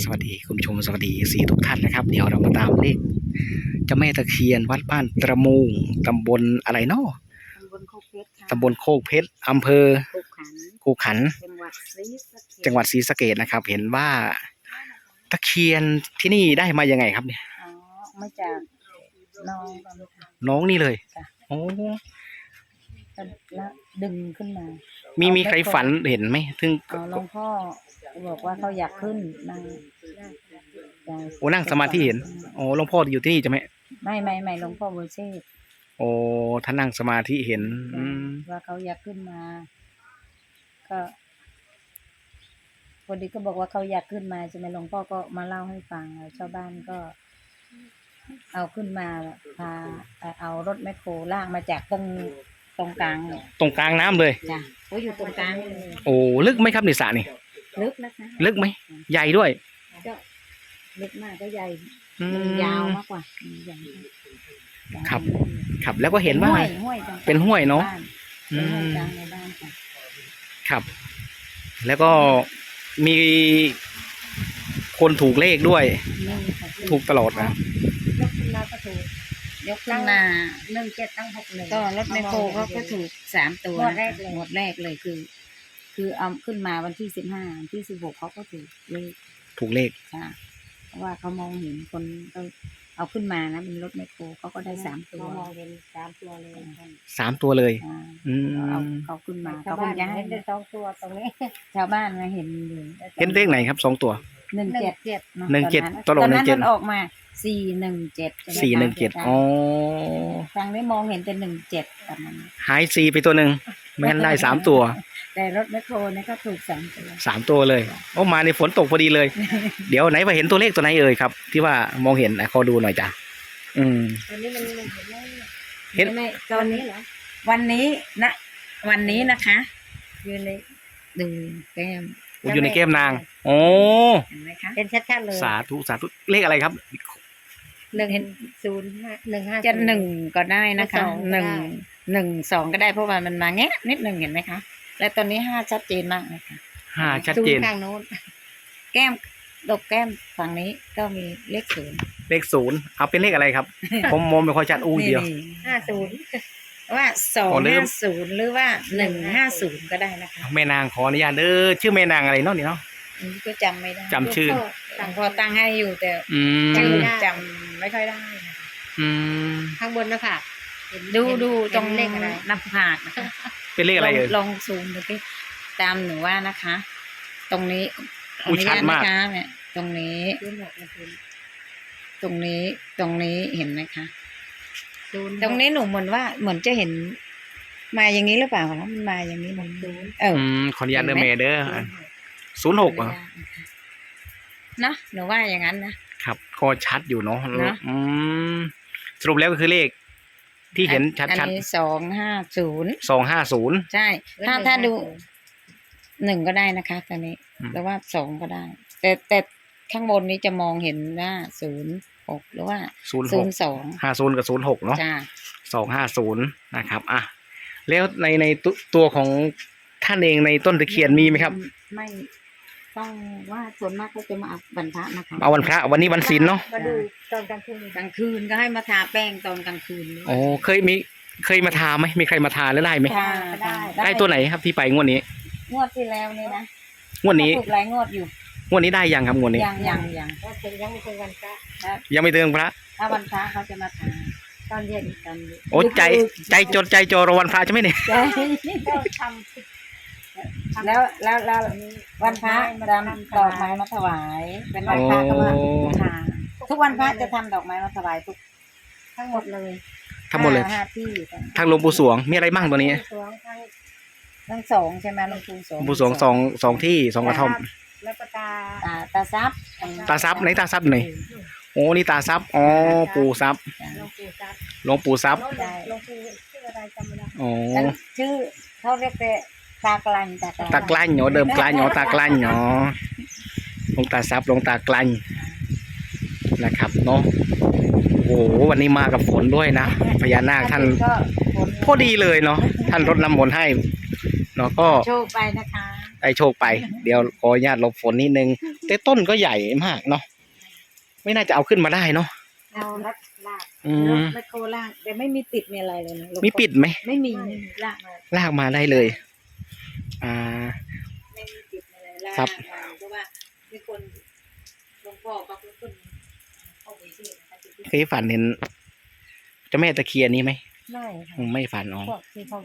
สวัสดีคุณผู้ชมสวัสดีสีทุกท่านนะครับ เดี๋ยวเรามาตามเลขเจ้าแม่ตะเคียนวัดบ้านตระมูงตำบลอะไรเนาะตำบลโคกเพชรค่ะตำบลโคกเพชรอำเภอโคกขันคูขัน จังหวัดศรีสะเกษจังหวัดศรีสะเกดนะครับ เห็นว่าตะเคียนที่นี่ได้มายังไงครับเนี่ยอ๋อมาจากน้องกันค่ะ น้องนี่เลยจ้ะ โอ้แล้วดึงขึ้นมา มีมีใครฝันเห็นไหมถึง เอาหลวงพ่อ บอกว่าเขาอยากขึ้นนั่งโอ้นั่งสมาธิเห็นโอ้หลวงพ่ออยู่ที่นี่จะไหมไม่ไม่ไม่หลวงพ่อเวอร์เชษโอ้ท่านนั่งสมาธิเห็นอืมว่าเขาอยากขึ้นมา ก็พอดีก็บอกว่าเขาอยากขึ้นมาใช่ไหมหลวงพ่อก็มาเล่าให้ฟังชาวบ้านก็ เอาขึ้นมาพาเอารถแมคโครลากมาจากตรงตรงกลางเนี่ยตรงกลางน้ำเลยจ้ะก็อยู่ตรงกลางเลยโอ้ลึกไหมครับในสระนี่ ลึกนะคะลึกไหมใหญ่ด้วยก็ลึกมากก็ใหญ่อืมยาวมากกว่าใหญ่ครับ ครับ แล้วก็เห็นว่า ห้วยห้วยตรงกลางเป็นห้วยเนอะบ้อืเป็นห้วยมกลางในบ้านค่ะครับ แล้วก็มีคนถูกเลขด้วย นี่ค่ะถูกตลอดนะ ยกขึ้นมาก็ถูกยกขึ้นมาหนึ่งเจ็ดตั้งหกหนึ่งก็รถแมคโครเขาก็ถูกสามตัวงวดแรกเลยงวดแรกเลยคือ คือเอาขึ้นมาวันที่สิบห้าวันที่สิบหกเขาก็ถูกเลขถูกเลขจ้ะเพราะว่าเขามองเห็นคนก็เอาขึ้นมานะเป็นรถแมคโครเขาก็ได้สามตัวมองเห็นสามตัวเลยสามตัวเลยอ่าอืมเอาเขาขึ้นมาชาวเขาคบ้างนจะให้เห็นได้สองตัวตรงนี้ ชาวบ้านมาเห็นเลยเห็นเลขไหนครับสองตัวหนึ่งหนึ่งเจ็ดเจ็ดอะหนึ่งเจ็ดตอนตลกนั้นหนึ่งเจ็ดมันออกมาสี่หนึ่งเจ็ดสี่หนึ่งเจ็ดอ๋อทางนี้มองเห็นเป็นหนึ่งเจ็ดประมาณนั้นหายสี่ไปตัวหนึ่งไม่งั้นได้สามตัว แต่รถแมคโครเนี่ยก็ถูกสามตัวสามตัวเลยโอ้มาในฝนตกพอดีเลย เดี๋ยวไหนมาเห็นตัวเลขตัวไหนเอ่ยครับ ที่ว่ามองเห็นอะขอดูหน่อยจ้ะอืมอันนี้มันมันเห็นไหมเห็นไม่ตอนนี้เหรอวันนี้นะ วันนี้นะคะอยู่ในดูแก้มอยู่ในแก้มนางโอ้เห็นไหมคะเป็นชัดๆเลยสาธุสาธุเลขอะไรครับหนึ่งเห็นศูนย์ห้าหนึ่งห้าจะหนึ่งก็ได้นะคะสองก็หนึ่งได้หนึ่งสองก็ได้เพราะว่ามันมาแงะนิดหนึ่งเห็นไหมคะ และตอนนี้ห้าชัดเจนมากเลยค่ะห้าชัดศูเจนนย์ข้างโน้นแก้มดกแก้มฝั่งนี้ก็มีเลขศูนย์เลขศูนย์เอาเป็นเลขอะไรครับ ผมมองไม่ค่อยชัดอู้เดียวนี่ห้าศูนย์ว่าสองอ๋อลืห้ามศูนย์หรือว่าหนึ่งห้าศูนย์ก็ได้นะคะแม่นางขออนุญาตเด้อชื่อแม่นางอะไรเนาะนี่เนาะอันนี้ก็จำไม่ได้จำชื่อหลวงพ่อตั้งให้อยู่แต่อืมชื่อจำไม่ค่อยได้นะคะอืมข้างบนนะค่ะเห็นดูเห็นดูตรงเห็นเลขอะไรหน้าผากนะคะ เป็นเลขอะไรเอ่ยลงลองซูมดูสิตามหนูว่านะคะ ตรงนี้ขออุ๊อยนุชัญาดตมาก นะคะเนี่ยตรงนี้ ศูนย์หกนะศูนย์ตรงนี้ตรงนี้เห็นไหมคะ ศูนย์ตรงนี้หนูเหมือนว่าเหมือนจะเห็น มาอย่างนี้หรือเปล่าคะมันมาอย่างนี้เหมือนเออ อืมขออนุญาตเด้อเห็นไหม แม่เด้อศูนย์หกศูนย์หกเหรอนะหนูว่าอย่างนั้นนะ ครับก็ชัดอยู่เนาะนะอืมสรุปแล้วก็คือเลข ที่เห็นชัดอันชัดนี้สองห้าศูนย์สองห้าศูนย์ ใช่ ถ้าถ้าดูหนึ่งก็ได้นะคะตอนนี้อืมหรือว่าสองก็ได้ แต่แต่ข้างบนนี้จะมองเห็นว่าศูนย์หกหรือว่าศูนย์หศูกนย์สองห้าศูนย์กับศูนย์หกเนาะจ้าสองห้าศูนย์นะครับอะแล้วในในตัวตัวของท่านเองในต้นตะเคียนมีไหมครับ ไม่ ต้องว่าส่วนมากก็จะมาเอาบรรพะนะคะเอาวันพระวันนี้วันศีลเนาะมาดูตอนกลางคืนกลางคืนก็ให้มาทาแป้งตอนกลางคืนด้วย โอ้เคยมีเคยมาทาไหมมีใครมาทาแล้วได้ไหมทาได้ได้ตัวไหนครับที่ไปงวดนี้งวดที่แล้วนี่นะงวดนี้ถูกหลายงวดอยู่งวดนี้ได้ยังครับงวดนี้ ยังยังยังก็ถึงยังไม่ถึงวันพระยังไม่เตือนพระถ้าวันพระเขาจะมาทาตอนเย็นตอนนี้โอ้ใจใจจดใจจอรอวันพระใช่ไหมเนี่ยใช่ก็ทำ แล้วแล้วแล้ววันพระดำดอกไม้มาถวาย เป็นวันพระก็มาทาทุกวันพระจะทำดอกไม้มาถวายทุกทั้งหมดเลยทั้งหมดเลยห้าห้าที่ทางหลวงปู่สวงมีอะไรบ้างตัวนี้สวงทั้งทั้งสองใช่ไหมหลวงปู่สหวลงวงปู่สวงสองสองที่สองกระท่อม แล้วก็ตาตาตาซับตาซับไหนตาซับไหน โอ้นี่ตาซับอ๋อปู่ซับหลวงปู่ซับหลวงปู่ซับหลวงปู่ชื่ออะไรจำไม่ได้อ๋อแล้วชื่อเขาเรียกแต่ ตากลันตากลันตากลั้นเนาะเดิมกลั้นเนาะตากลั้นเนาะหลวงตาซับหลวงตากลั้นนะครับเนาะโอ้โหวันนี้มากับฝนด้วยนะพญานาคท่านก็ผลพอดีเลยเนาะท่านรดน้ำมนต์ให้เนาะก็โชคไปนะคะได้โชคไป เดี๋ยวขออนุญาตหลบฝนนิดนึงแต่ต้นก็ใหญ่มากเนาะไม่น่าจะเอาขึ้นมาได้เนาะเอารัดลากอืรถมแมคโครลากแต่ไม่มีติดมีอะไรเลยนะหลวงพ่อมีปิดไหมไม่มีไม่มีลากมาลากมาได้เลย อ่า ไม่มีติดมีอะไรลากครับมาเพราะว่ามีคนหลวงพ่อเขาเป็นคนเอาไปที่นะคะที่เคยฝันเห็นเจ้าแม่ตะเคียนนี้ไหมไม่ค่ะอืมไม่ฝันอ๋อพวกที่เขา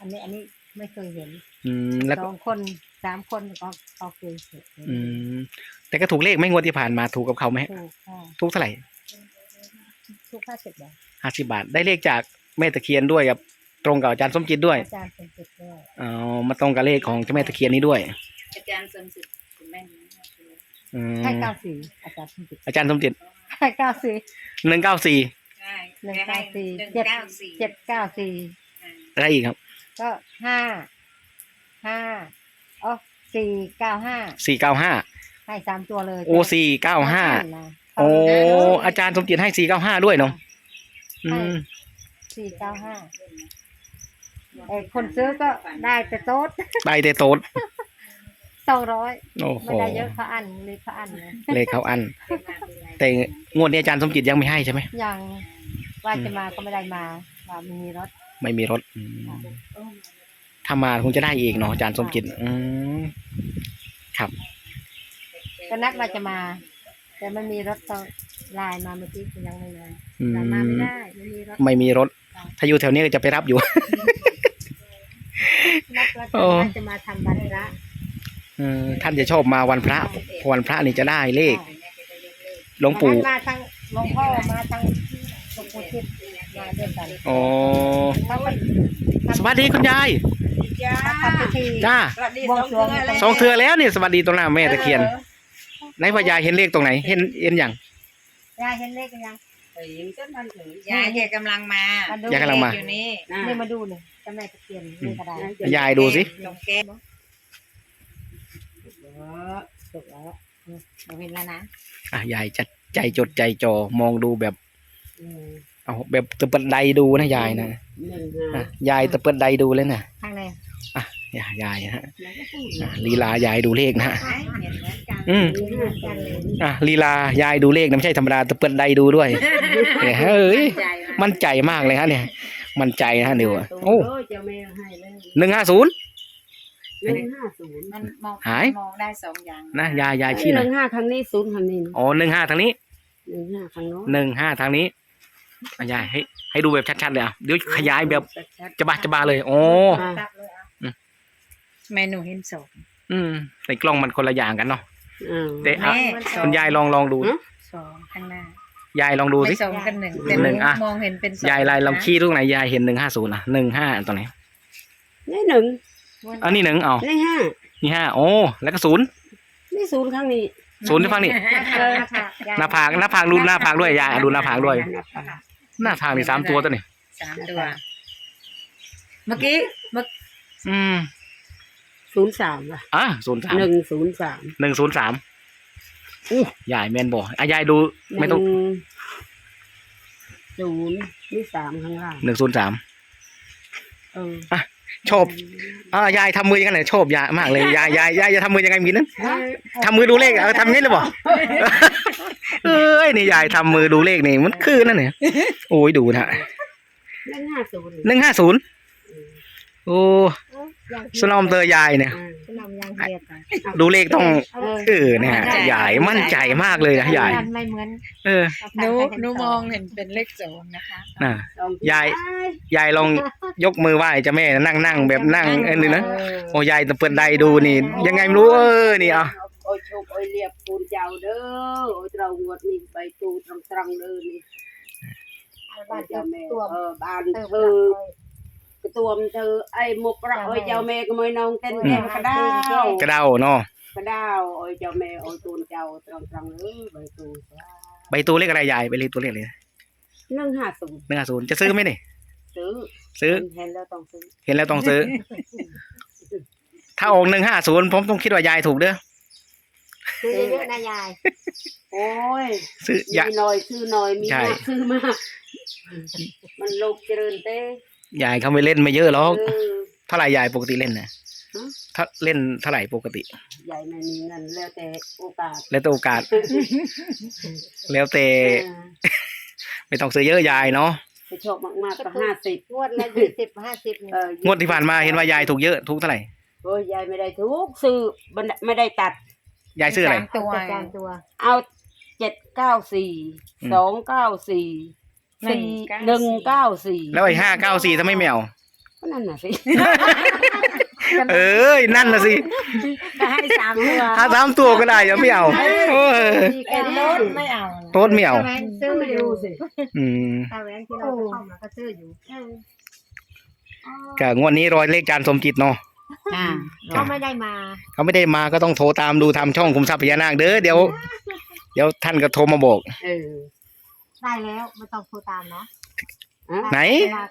อันนี้อันนี้ไม่เคยเห็นอืมแล้วสก็องคนสามคนก็เขาเคยเห็นอืม แต่ก็ถูกเลขไหม่งวดที่ผ่านมาถูกกับเขาไหมถูกค่ะถูกเท่าไหร่ทุกห้าสิบบาทห้าสิบาท ได้เลขจากแม่ตะเคียนด้วยกับ ตรงกับอาจารย์สมจิตด้วยอาจารย์สมจิตด้วยอ๋อมาตรงกับเลขของเจ้าแม่ตะเคียนนี้ด้วย อาจารย์สมจิตคุณแม่นอืมให้เก้าสี่อาจารย์สมจิตอาจารย์สมจิตให้เก้าสี่หนึ่งเก้าสี่หนึ่งเก้าสี่เจ็ดเจ็ดเก้าสี่อะไรอีกครับ ก็ห้าห้าอ๋อสี่เก้าห้าสี่เก้าห้าให้สามตัวเลยโอสี่เก้าห้านะโอ้อาจารย์สมจิตให้สี่เก้าห้าด้วยเนาะอืมสี่เก้าห้า ไอ้คนซื้อก็ได้แต่โต๊ดได้แต่โต๊ดสองร้อยโอ้โหไม่ได้เยอะเขาอันเลยเขาอันนะเลขเขาอัน แต่งวดนี้อาจารย์สมจิตยังไม่ให้ใช่ไหมยังว่าจะมาก็ไม่ได้มาว่าไม่มีรถ ไม่มีรถอืมถ้ามาคงจะได้อีกเนาะอาจารย์สมจิต อืมครับก็นัดว่าจะมา แต่ไม่มีรถก็ไลน์มาเมื่อกี้ก็ยังไม่มาอืแต่มาไม่มได้ไม่มีรถ ไม่มีรถ ถ้าอยู่แถวนี้ก็จะไปรับอยู่ นัดว่าโอ้จะมาทำบัตรละเออท่านจะชอบมาวันพระเพราะวันพระนี่จะได้เลขหลวงปู่ มาทางหลวงพ่อมาทางหลวงปู่ทิศมาด้วยกันอ๋อ เขาก็สวัสดีคุณยาย จ้าทำพิธีจ้า สวัสดีบวงสรวงสองเทือแล้วนี่สวัสดีตรงหน้าแม่ตะเคียนไหนพ่อยายเห็นเลขตรงไหน เห็นเห็นอย่าง ยายเห็นเลขหรือยังเห็นก็มันถึงยายแกกำลังมามาดูยายกำลังมาอยู่นี่นี่มาดูเลย เจ้าแม่ตะเคียนนี่ก็ได้ยายดูสิตรงแก้มถูกแล้วเราเห็นแล้วนะอะยายจะใจจดใจจ่อมองดูแบบอืมเอาแบบตะเปิดใดดูนะยายนะอะยายตะเปิดใดดูเลยนะข้างในอะยายยายฮะอะลีลายายดูเลขนะฮะเห็นเหมือนกันอืมมีห้ากันเลยอะลีลายายดูเลขนะไม่ใช่ธรรมดาตะเปิดใดดูด้วยเนี่ยเฮ้ย ใจมากมั่นใจมากเลยฮะเนี่ย มั่นใจนะฮะเดี๋ยวอะโอ้เจ้าแม่ให้เลยหนึ่งห้าศูนย์ หนึ่งห้าศูนย์มันมองหาย มองได้สองอย่างนะยายยายชี้หหน่อยนึ่งห้าครั้งนี้ศูนย์ครั้งนี้อ๋อหนึ่งห้าทางนี้หนึ่งห้าครั้งโน้นหนึ่งห้าทางนี้อะยายให้ให้ดูแบบชัดๆเลยอะเดี๋ยวขยายแบบจะบาจะบาเลยโอ้ตัดเลยอะเมนูเห็นสองอืมในกล้องมันคนละอย่างกันเนาะอ่า แต่อะแม่สองคุณยายลองลองดูฮะสองข้างหน้า ยายลองดูไม่สิสองกันหนึ่งแต่หนึ่งอะมองเห็นเป็นสองยายลายลองขี้ตรงไหนยายเห็นหนึ่งห้าศูนย์อะหนึ่งห้าตรงไหนนี่หนึ่งอันนี้หนึ่งอ๋อนี่ห้านี่ห้าโอ้แล้วก็ศูนย์นี่ศูนย์ครั้งนี้ศูนย์ที่ฟังนี่เออค่ะยายหน้าผากหน้าผากดูหน้าผากด้วยยายอะดูหน้าผากด้วย หน้าผากนี่สามตัวตัวนี่สามตัว เมื่อกี้เมื่ออืมศูนย์สามอะอะศูนย์สามหนึ่งศูนย์สามหนึ่งศูนย์สาม อู้ยายแมนบอกอะยายดูไม่ต้องศูนย์นี่สามข้างล่างหนึ่งศูนย์สามเออชอบอ่ายายทำมือยังไงเนี่ยชอบยายมากเลยยายยายยายจะทำมือยังไงมีนั้นทำมือดูเลขเออทำงี้เลยบอกเอ้ยนี่ยายทำมือดูเลขนี่มันคือนั่นเนี่ยโอ้ยดูนะหนึ่งห้าศูนย์หนึ่งห้าศูนย์โอ้ยัง สนอมเตอยายเนี่ยอ่าสนมยังเกียดอะดูเลขต้องเออเออเนี่ยยายมั่นใจมากเลยนะยายไม่เหมือนเออหนูหนูมองเห็นเป็นเลขสองนะคะน่ะสองยาย ยายลองยกมือไหว้เจ้าแม่นั่งนั่งแบบนั่งเออนี่นะโอ้ยายตะเปิดใดดูนี่ ยังไงไม่รู้เออนี่อะโอ้ยโชคโอ้ยเรียบปูนเจ้าเด้อโอ้ยเรางวดนี่ไปตูตรังตรังๆเด้อนี่บ้านเจ้าแม่ตัวเออบ้านเติมเธอกระ ตัวมเธอไอ้หมกประโอ้ยเจ้าแม่ก็ไม่นองเต้นแก้วกระดาวกระเด้าเนาะกระดาวโอ้ยเจ้าแม่โอ้ยตูนเจ้าตรังตรังเอ้ยใบตูนใบตัวเลขอะไรยายใบเลขตัวเลขเลยหนึ่งห้าศูนย์หนึ่งห้าศูนย์จะซื้อไหมนี่ซื้อซื้อเห็นแล้วต้องซื้อเห็นแล้วต้องซื้อ ถ้าออกหนึ่งห้าศูนย์ผมต้องคิดว่ายายถูกเด้อซื้อเยอะๆนะยาย โอ้ย ซื้อมียาหน่อยซื้อหน่อยมีใช่มากซื้อมาก มันโลกเจริญเต้ ยายเขาไม่เล่นไม่เยอะหรอกเออ เท่าไหร่ยายปกติเล่นนะถ้าเล่นเท่าไหร่ปกติ ยายไม่มีเงินแล้วแต่โอกาสแล้วแต่โอกาส แล้วแต่เออไม่ต้องซื้อเยอะยายเนาะไปชอบมากๆก็ห้าสิบงวดละยี่สิบห้าสิบเอองวดที่ผ่านมาเห็นว่ายายถูกเยอะถูกเท่าไหร่โอ้ยยายไม่ได้ทุกซื้อบันไดไม่ได้ตัด ยายซื้ออะไร ตัวจานตัวเอาเจ็ดเก้าสี่อืม สองเก้าสี่ สี่หนึ่งเก้าสี่แล้วไอ้ห้าเก้าสี่ทำไมไม่เอาก็นั่นน่ะสิเอ้ยนั่นน่ะสิก็ให้สามตัวถ้าสามตัวก็ได้ยังไม่เอาเออเอ็นโน้ตไม่เอาโต๊ดไม่เอาแหวนซื้ออยู่อืมถ้าแหวนที่เราจะเข้ามาก็ซื้ออยู่ก็งวดนี้รอยเลขจานสมจิตเนาะอ่าเขาไม่ได้มาเขาไม่ได้มาก็ต้องโทรตามดูทำช่องคุมทรัพย์พญานาคเด้อเดี๋ยว เดี๋ยวท่านก็โทรมาบอกเออ ได้แล้วไม่ต้องโทรตามเนาะไหน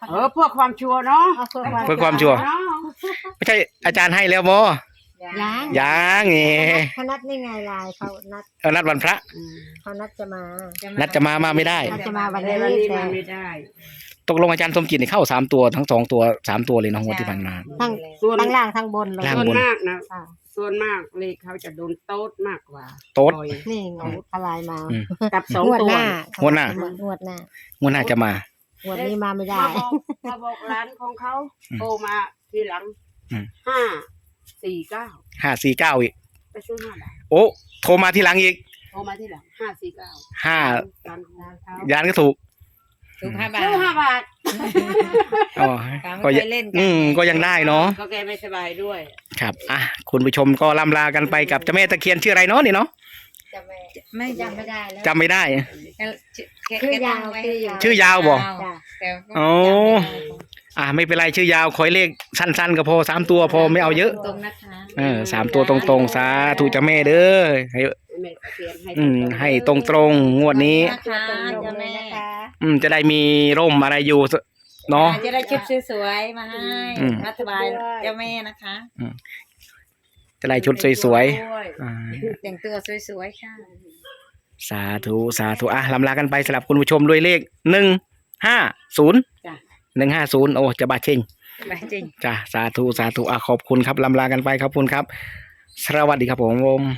เออเพื่อความชัวร์เนาะเอาเพื่อความเพื่อความชัวร์ เนาะไม่ใช่อาจารย์ให้แล้วบอยังยังไงเขานัดนี่ไงลายเขานัดเอานัดวันพระอืมเขานัดจะมานัดจะมามาไม่ได้ นัดจะมาวันแต่นี้วันนี้แต่มาไม่ได้ตกลงอาจารย์สมจิตนี่เข้าสามตัวทั้งสองตัวสามตัวเลยเน้องงวดที่ผ่านมาทั้งส่วนทั้งล่างทั้งบนเลยล่างส่วนบน มากนะ อะ ส่วนมากเลขเขาจะโดนโต๊ดมากกว่าโต๊ดบ่อยนี่ไงอะไรมาอืม กับสองงวดตัวหน้างวดหน้า งวดหน้างวดหน้าจะมา งวดนี้มาไม่ได้มาบอกมาบอกร้านของเขาอืมโทรมาทีหลังอืม ห้าสี่เก้าห้าสี่เก้าอีก ไปซื้อห้าบาทโอ้โทรมาทีหลังอีกโทรมาทีหลังห้าสี่เก้าห้าร้านของร้านเขา ยานก็ถูก ถูกห้าบาทซื้อห้าบาทอ๋อตามก็ไม่ยังเคยเล่นกัอืมก็ยังได้เนาะก็แกไม่สบายด้วยครับอะคุณผู้ชมก็ล่ำลากันไปกับเจ้าแม่ตะเคียนชื่ออะไรเนาะนี่เนาะจะไม่ไม่จำไม่ได้แล้วจำไม่ได้ชื่อยาวชื่อยาวชื่อยาวบ่จ้ะแต่ก็โอ้ อะไม่เป็นไรชื่อยาวคอยเลขสั้น ๆก็พอสามตัวพอไม่เอาเยอะ ตรงนะคะเออสามตัวตรงๆสาธุเจ้าแม่เด้อให้แม่ตะเคียนให้อืมตรงๆให้ตรงๆงวดนี้ นะคะตรงๆเจ้าเลยแม่นะคะอืมจะได้มีร่มอะไรอยู่สเนาะ จะได้ชุดสวยๆมาให้อืม รัฐบาลเจ้าแม่นะคะจะได้ชุดสวยด้วยๆอ่าแต่งตัวสวยๆค่ะสาธุสาธุอะลำลากันไปสำหรับคุณผู้ชมด้วยเลขหนึ่งห้าศูนย์จ้ะ หนึ่งห้าศูนย์โอ้จะบาดเชิงไปจริง จ้ะสาธุสาธุอะขอบคุณครับลำลากันไปขอบคุณครับ สวัสดีครับผม